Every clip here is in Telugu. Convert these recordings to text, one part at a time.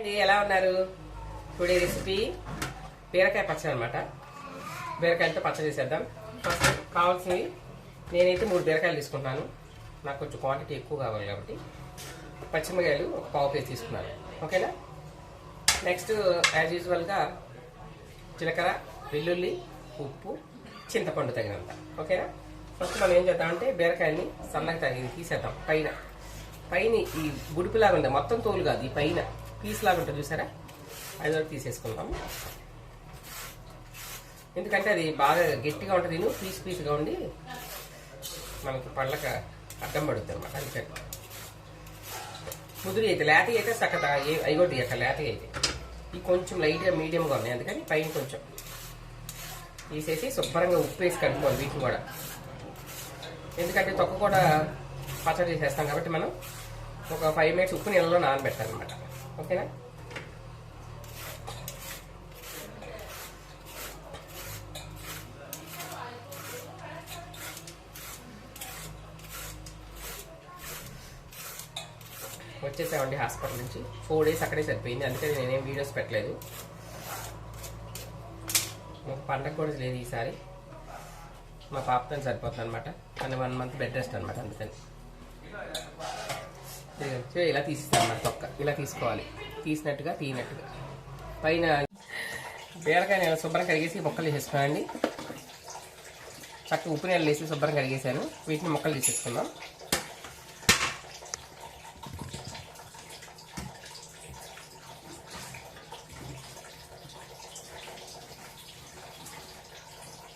అండి ఎలా ఉన్నారు? టుడే రెసిపీ బీరకాయ పచ్చడి అనమాట బీరకాయలతో పచ్చడి చేసేద్దాం. ఫస్ట్ కావాల్సినవి నేనైతే మూడు బీరకాయలు తీసుకుంటున్నాను. నాకు కొంచెం క్వాంటిటీ ఎక్కువ కావాలి కాబట్టి. పచ్చిమిరకాయలు ఒక పావు కేజీ తీసుకున్నాను. ఓకేనా నెక్స్ట్ యాజ్ యూజువల్గా జీలకర్ర వెల్లుల్లి ఉప్పు చింతపండు తగినంత. ఓకేనా ఫస్ట్ మనం ఏం చేద్దామంటే బీరకాయని సన్నగా తగ్గి తీసేద్దాం. పైన. పైన ఈ బుడిపిలాగా ఉంది మొత్తం తోలు కాదు ఈ పైన. పీస్ లాగా ఉంటుంది చూసారా? అది వరకు తీసేసుకుందాము ఎందుకంటే అది బాగా గట్టిగా ఉంటుంది. నేను పీస్ పీస్గా ఉండి మనకి పళ్ళక అడ్డం పడుతుంది అనమాట అందుకని. ముదురు అయితే లేత అయితే సక్కత అయిగొట్టి అక్కడ లేత అయితే. ఇవి కొంచెం లైట్గా మీడియంగా ఉన్నాయి. అందుకని పైన కొంచెం తీసేసి శుభ్రంగా ఉప్పు వేసి కట్టుకోవాలి వీటిని కూడా. ఎందుకంటే తొక్క కూడా పచ్చడి చేసేస్తాం కాబట్టి మనం ఒక ఫైవ్ మినిట్స్ ఉప్పు నీళ్ళలో నానబెట్టాలన్నమాట. ఓకేనా? వచ్చేసామండి హాస్పిటల్ నుంచి. ఫోర్ డేస్ అక్కడే సరిపోయింది. అందుకని నేనేం వీడియోస్ పెట్టలేదు. మాకు పండగ కూడా లేదు ఈసారి. మా పాపతో సరిపోతుంది అనమాట కానీ వన్ మంత్ బెడ్ రెస్ట్ అనమాట అందుకని. ఇలా తీస్తాను అన్నమాట తొక్క. ఇలా తీసుకోవాలి. తీసినట్టుగా తీయనట్టుగా. పైన బీరకాయ నేను శుభ్రం కడిగేసి మొక్కలు వేసేసుకున్నానండి చక్కగా ఉప్పు నీళ్ళు వేసి శుభ్రం కడిగేసాను వీటిని మొక్కలు తీసేసుకుందాం.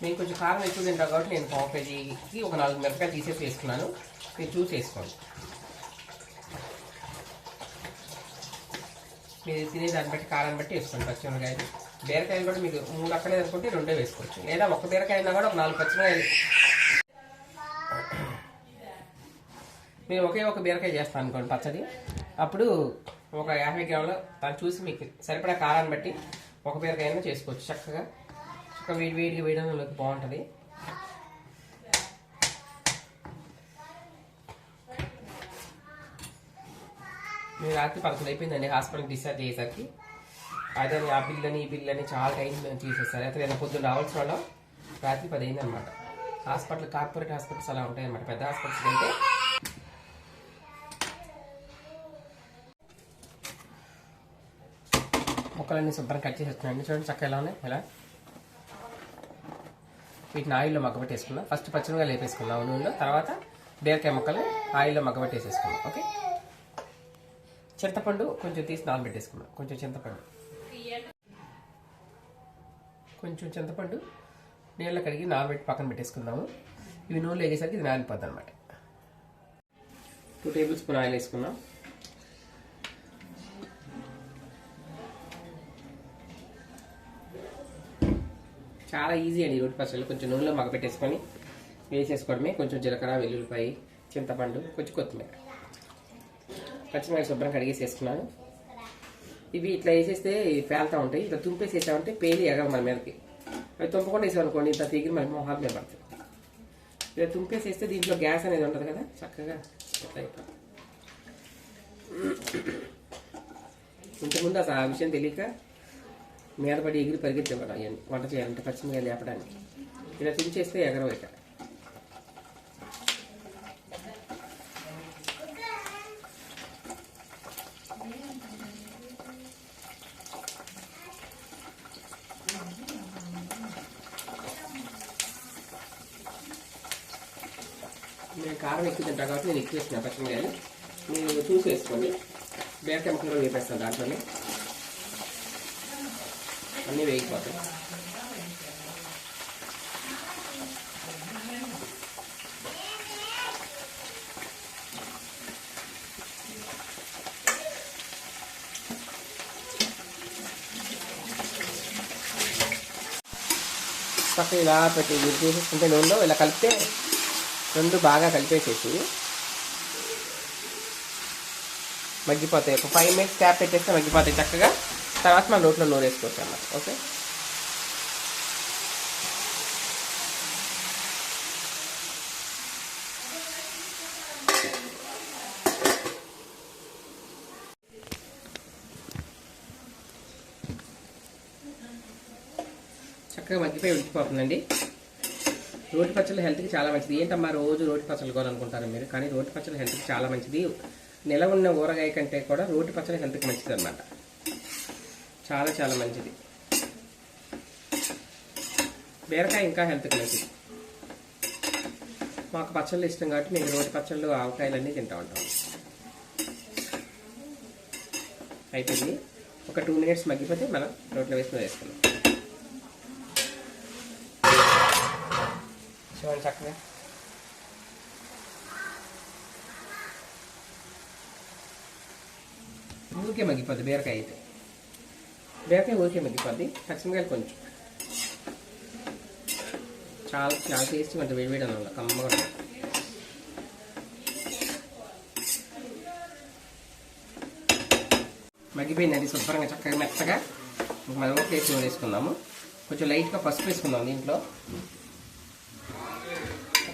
నేను కొంచెం కారం ఎక్కువ తింటాను కాబట్టి నేను పావు కేజీకి ఒక నాలుగు మిరపకాయలు తీసేసి వేసుకున్నాను. మీరు చూసి వేసుకోండి. మీరు తినే దాన్ని బట్టి కారాన్ని బట్టి వేసుకోండి పచ్చిమిరకాయలు బీరకాయలు కూడా మీకు మూడు అక్కడే అనుకుంటే రెండే వేసుకోవచ్చు. లేదా ఒక బీరకాయ అయినా కూడా ఒక నాలుగు పచ్చిమిరకాయలు మీరు ఒకే ఒక బీరకాయ చేస్తాను అనుకోండి పచ్చడి. అప్పుడు ఒక యాభై గ్రాములు దాన్ని చూసి మీకు సరిపడా కారాన్ని బట్టి ఒక బీరకాయ అయినా చేసుకోవచ్చు చక్కగా. చక్కగా వేడి వేడిగా వేయడంలోకి బాగుంటుంది. నేను రాత్రి పదకొండు అయిపోయిందండి హాస్పిటల్కి డిశ్చార్జ్ అయ్యేసరికి. అదే ఆ బిల్లని ఈ బిల్లని చాలా టైం తీసేస్తారు అయితే నేను పొద్దున్న రావాల్సిన వాళ్ళం రాత్రి పది అయింది అనమాట హాస్పిటల్ కార్పొరేట్ హాస్పిటల్స్ అలా ఉంటాయి అనమాట పెద్ద హాస్పిటల్స్ అయితే మొక్కలన్నీ శుభ్రం కట్ చేసేస్తున్నాను చూడండి చక్క ఎలా ఉన్నాయి. ఎలా? వీటిని ఆయిల్లో మగ్గబెట్టేసుకుందాం. ఫస్ట్ పచ్చిమిరకాయలు వేపేసుకుందాం. నూనెలో తర్వాత బీరకాయ ముక్కలు ఆయిల్లో మగ్గబెట్టేసేసుకుందాం. ఓకే? చింతపండు కొంచెం తీసి నానబెట్టేసుకున్నాం. కొంచెం చింతపండు. కొంచెం చింతపండు నీళ్ళ కడిగి నానబెట్టి పక్కన పెట్టేసుకుందాము. ఇవి నూనెలో వేగేసరికి ఇది నానిపోద్ది అనమాట టూ టేబుల్ స్పూన్ ఆయిల్ వేసుకున్నాం. చాలా ఈజీ అండి ఈ రోటి పచ్చళ్ళు. కొంచెం నూనెలో మగపెట్టేసుకొని వేసేసుకోవడమే. కొంచెం జీలకర్ర వెల్లుల్లిపాయ చింతపండు కొంచెం కొత్తిమీర. పచ్చిమిరపకాయ శుభ్రం కడిగేసేసుకున్నాను ఇవి ఇట్లా వేసేస్తే పేలుతూ ఉంటాయి. ఇట్లా తుంపేసేసామంటే పేలి ఎగవ మన మీదకి. అవి తుంపకుండా వేసామనుకోండి ఇంత తీగిరి మన మొహాల మీద పడుతుంది ఇలా తుంపేసేస్తే దీంట్లో గ్యాస్ అనేది ఉంటుంది కదా చక్కగా ఇట్లా అయిపోతుంది. ఇంతకుముందు అసలు ఆ విషయం తెలియక మీద పడి ఎగిరి పరిగెత్తేవాడు అవన్నీ వంట చేయాలంటే పచ్చిమిరకాయలు లేపడానికి. ఇలా తుంచేస్తే ఎగరవు ఇక్కడ నేను కారం ఎక్కువ తింటా కాబట్టి నేను ఎక్కువ వేసిన పచ్చిమిరకాయలు మీరు చూసి వేసుకోండి బీరకాయ ముక్కలు వేపేస్తాను దాంట్లోనే. అన్నీ వేగిపోతాయి. పక్కన ఇలా పెట్టి ఇది చేసేసుకుంటే నూనెలో ఇలా కలిపితే రెండు బాగా కలిపేసేసి మగ్గిపోతాయి. ఒక ఫైవ్ మినిట్స్ ట్యాప్ పెట్టేస్తే మగ్గిపోతాయి చక్కగా. తర్వాత మనం రోట్లో నూనె వేసుకోవచ్చు అన్నమాట. ఓకే? చక్కగా మగ్గిపోయి ఉడికిపోతుందండి. రోటి పచ్చళ్ళు హెల్త్కి చాలా మంచిది. ఏంటమ్మా రోజు రోటి పచ్చళ్ళు కోవాలనుకుంటారు మీరు? కానీ రోటి పచ్చళ్ళు హెల్త్కి చాలా మంచిది. నెల ఉన్న ఊరగాయ కంటే కూడా రోటి పచ్చడి హెల్త్కి మంచిది అనమాట చాలా చాలా మంచిది. బీరకాయ ఇంకా హెల్త్కి మంచిది. మాకు పచ్చళ్ళు ఇష్టం కాబట్టి మేము రోటి పచ్చళ్ళు ఆవకాయలు అన్నీ తింటా ఉంటాం. అయిపోయింది. ఒక టూ మినిట్స్ మగ్గిపోతే మనం రోట్లో వేసుకుని వేసుకున్నాం చూడండి చక్కగా ఊరికే మగ్గిపోద్ది బీరకాయ అయితే. బీరకాయ ఊరికే మగ్గిపోద్ది. పచ్చిమిరకాయలు కొంచెం. చాలా చాలా టేస్టీ ఉంటుంది. వేడి వేయడం అన్నంలో కమ్మగా ఉంటుంది మగ్గిపోయిందండి శుభ్రంగా చక్కగా మెత్తగా. మనం ప్లేస్ వేసుకుందాము. కొంచెం లైట్గా పసుపు వేసుకుందాం దీంట్లో.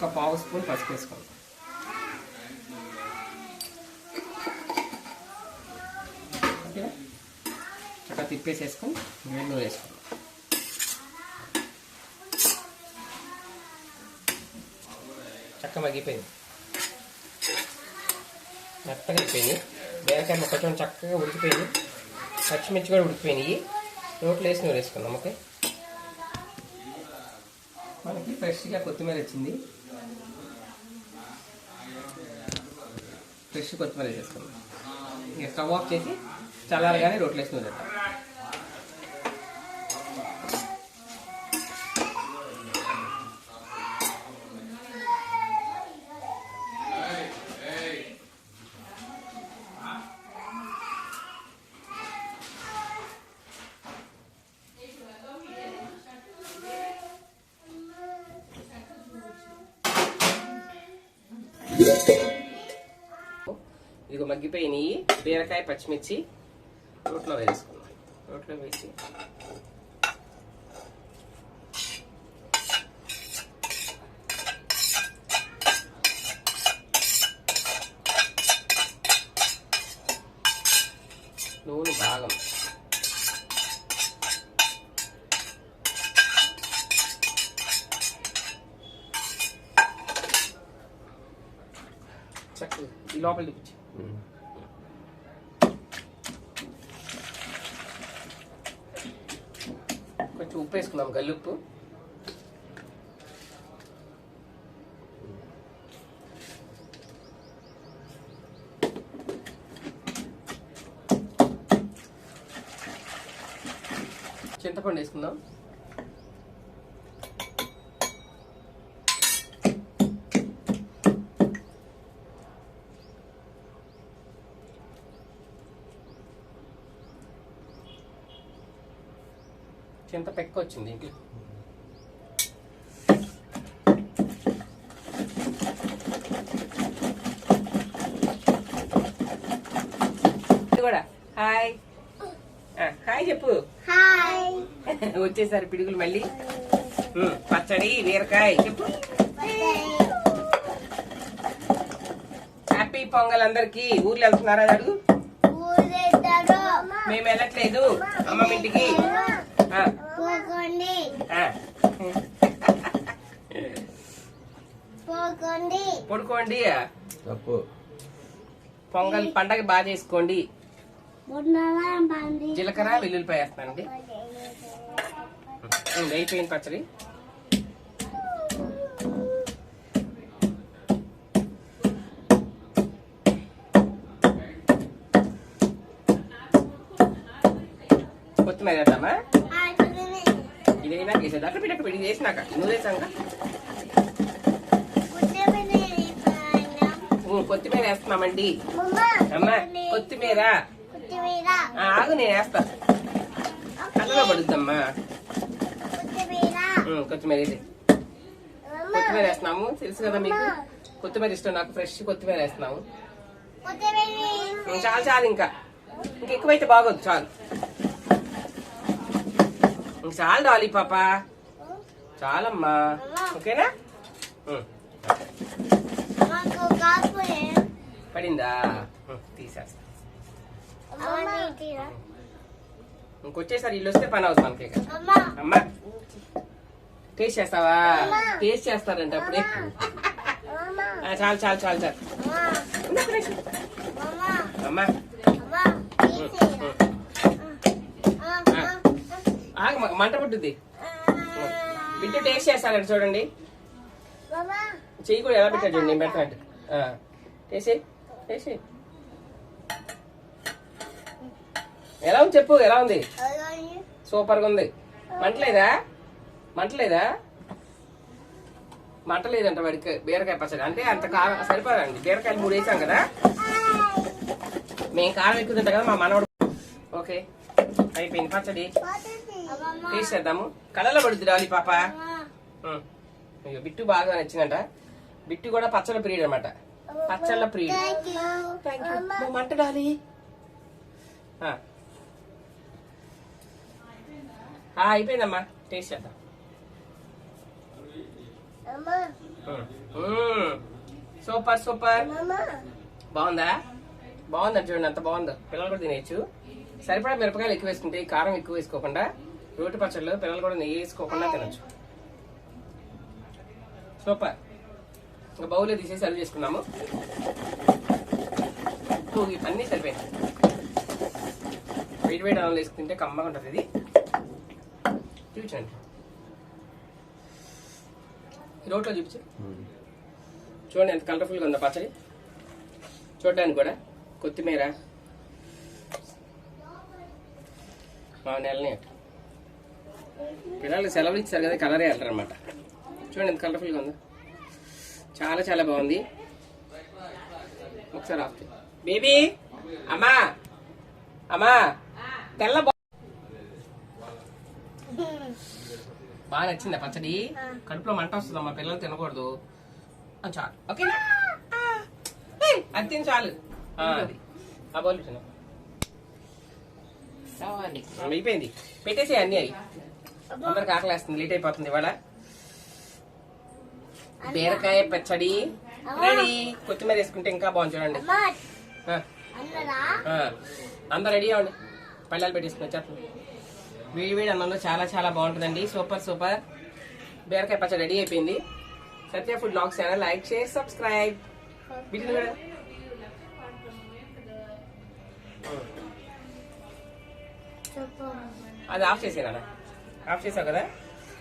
ఒక పావు స్పూన్ పసుపు ఓకేనా చక్కగా తిప్పేసేసుకొని వేడి నూనె వేసుకుందాం చక్క మగ్గిపోయింది మెత్తగా అయిపోయింది బీరకాయ ముక్క చూడండి చక్కగా ఉడికిపోయింది పచ్చిమిర్చి కూడా ఉడికిపోయినాయి రోట్లో వేసి నూనె వేసుకుందాం ఓకే మనకి ఫ్రెష్గా కొత్తిమీర వచ్చింది ఫ్రెష్ కొత్తిమీర వేసేసుకున్నాం ఇక స్టవ్ ఆఫ్ చేసి చల్లారగానే రొట్టెలు వేసుకుని తింటాం. బీరకాయ పచ్చిమిర్చి రోట్లో వేసుకుందాం రోట్లో వేసి. నూనె భాగం చక్కగా ఈ లోపల కొంచెం ఉప్పు వేసుకుందాం గల్లుప్పు చింతపండు వేసుకుందాం. చింత పెక్క వచ్చింది ఇంట్లో కూడా. హాయ్ హాయ్ చెప్పు. వచ్చేసారు పిడుగులు మళ్ళీ. పచ్చడి బీరకాయ చెప్పు. హ్యాపీ పొంగల్ అందరికి ఊర్లో వెళ్తున్నారా అడుగు మేము వెళ్ళట్లేదు. అమ్మమ్మ ఇంటికి. పోకండి. పోకండి పడుకోండి. తప్పు. పొంగల్ పండగ బాగా చేసుకోండి. జీలకర్ర వెల్లుల్లిపాయ వేస్తానండి. అయిపోయింది పచ్చడి. కొత్తిమీర వేద్దామా? ఆడుకుని ఇదైనా వేసేది అక్కడ పెట్టి పెట్టి. చేసినాక. నువ్వు వేసాక కొత్తిమీర వేస్తున్నామండి. అమ్మా కొత్తిమీర. ఆగు నేను వేస్తా. కళ్ళలో పడుద్దమ్మా. కొత్తిమీర. మమ్మ. కొత్తిమీర వేస్తున్నాము. తెలుసు కదా మీకు? కొత్తిమీర ఇష్టం నాకు. ఫ్రెష్ కొత్తిమీర వేస్తున్నాము. చాలు చాలు ఇంకా. ఇంకా ఎక్కువైతే బాగోదు చాలు. ఇంక చాలు డాలి పాప. చాలమ్మా. ఓకేనా? పడిందా? తీసేస్తా. ఇంకొచ్చేసారి ఇల్లు వస్తే పని అవుతుంది మనకి. అమ్మ. టేస్ట్ చేస్తావా. టేస్ట్ చేస్తారంట అప్పుడే. చాలు చాలు చాలు చాలు. అమ్మా అమ్మా అమ్మా తీసేయ్. ఆ, ఆ, ఆగ మంట పుట్టుద్ది. బిట్టు టేస్ట్ చేస్తారంట చూడండి. చెయ్యి కూడా ఎలా పెట్టాడు చూడండి నేను పెడతానంట టేస్ట్ టేస్ట్ ఎలా ఉంది చెప్పు ఎలా ఉంది? అలాగే సూపర్గా ఉంది. మంటలేదా? మంటలేదా? మంటలేదంట వాడికి బీరకాయ పచ్చడి. అంటే అంత కారం సరిపోదండి. బీరకాయలు మూడు వేసాం కదా. మేము కారం ఎక్కువ తింటాం కదా మా మనవడు ఓకే అయిపోయింది పచ్చడి. చేద్దాము కళ్ళలో పడుద్ది రాలి పాప. బిట్టు బాగా నచ్చిందంట. బిట్టు కూడా పచ్చళ్ళ ప్రియుడు అనమాట పచ్చళ్ళ ప్రియుడు. మంట డాలి అయిపోయిందమ్మా. టేస్ట్ చేద్దాం. Super super. బాగుందా? బాగుందంట చూడండి అంత బాగుందో. పిల్లలు కూడా తినేయచ్చు. సరిపడా మిరపకాయలు ఎక్కువ వేసుకుంటే కారం ఎక్కువ వేసుకోకుండా రోటి పచ్చళ్ళు పిల్లలు కూడా నెయ్యి వేసుకోకుండా తినచ్చు. సూపర్. ఇంకా బౌల్లో తీసేసి సర్వ్ చేసుకున్నాము. ఉప్పు అన్నీ సరిపోయింది. వెయిట్ వెయిట్ అన్నం వేసుకుంటే కమ్మగా ఉంటుంది ఇది. చూపించండి రోడ్లో రోట్లో చూపించు. చూడండి ఎంత కలర్ఫుల్గా ఉందో పచ్చడి. చూడడానికి కూడా కొత్తిమీర. మా నెలని పిల్లలకి సెలవులు ఇచ్చారు కదా కలరే వెళ్తారు అనమాట చూడండి ఎంత కలర్ఫుల్గా ఉందో. చాలా చాలా బాగుంది. ఒకసారి ఆఫ్. బేబీ అమ్మా అమ్మా తెల్ల బాగా నచ్చిందా పచ్చడి? కడుపులో మంట వస్తుంది అమ్మా పిల్లలు తినకూడదు. ఆ, చాలు. ఓకేనా అది తిని చాలు. అయిపోయింది. పెట్టేసి అన్ని అవి. అందరికి ఆకలేస్తుంది లేట్ అయిపోతుంది ఇవాళ. బీరకాయ పచ్చడి. రెడీ. కొత్తిమీర వేసుకుంటే ఇంకా బాగుంది చూడండి. అందరు రెడీ అవ్వండి. పళ్ళాలు పెట్టేసుకుని వచ్చేస్తుంది వేడి వేడి అన్నంలో చాలా చాలా బాగుంటుందండి. Super super. బీరకాయ పచ్చడి రెడీ అయిపోయింది. Satya food blogs channel like share subscribe. వీటిని కూడా. చెప్పు. అది ఆఫ్ చేసేనా ఆఫ్ చేసావు కదా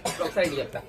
ఇప్పుడు ఒకసారి ఇది చెప్తా